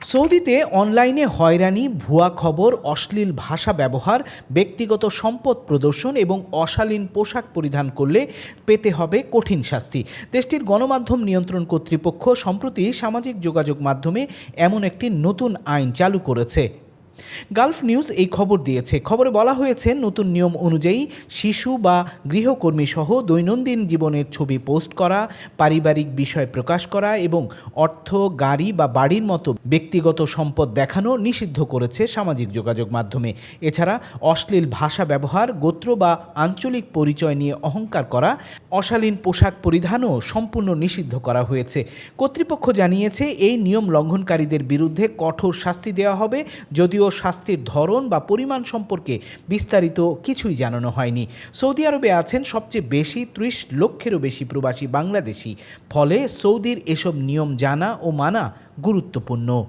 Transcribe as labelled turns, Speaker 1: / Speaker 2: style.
Speaker 1: সৌদিতে অনলাইনে হয়রানি, ভুয়া খবর, অশ্লীল ভাষা ব্যবহার, ব্যক্তিগত সম্পদ প্রদর্শন এবং অশালীন পোশাক পরিধান করলে পেতে হবে কঠিন শাস্তি। দেশটির গণমাধ্যম নিয়ন্ত্রণ কর্তৃপক্ষ সম্প্রতি সামাজিক যোগাযোগ মাধ্যমে এমন একটি নতুন আইন চালু করেছে। গালফ নিউজ এই খবর দিয়েছে। খবরে বলা হয়েছে, নতুন নিয়ম অনুযায়ী শিশু বা গৃহকর্মী সহ দৈনন্দিন জীবনের ছবি পোস্ট করা, পারিবারিক বিষয় প্রকাশ করা এবং অর্থ, গাড়ি বা বাড়ির মতো ব্যক্তিগত সম্পদ দেখানো নিষিদ্ধ করেছে সামাজিক যোগাযোগ মাধ্যমে। এছাড়া অশ্লীল ভাষা ব্যবহার, গোত্র বা আঞ্চলিক পরিচয় নিয়ে অহংকার করা, অশালীন পোশাক পরিধানও সম্পূর্ণ নিষিদ্ধ করা হয়েছে। কর্তৃপক্ষ জানিয়েছে, এই নিয়ম লঙ্ঘনকারীদের বিরুদ্ধে কঠোর শাস্তি দেওয়া হবে, যদিও শাস্তির ধরন বা পরিমাণ সম্পর্কে বিস্তারিত কিছুই জানানো হয়নি। সৌদি আরবে আছেন সবচেয়ে বেশি ত্রিশ লক্ষেরও বেশি প্রবাসী বাংলাদেশি। ফলে সৌদির এসব নিয়ম জানা ও মানা গুরুত্বপূর্ণ।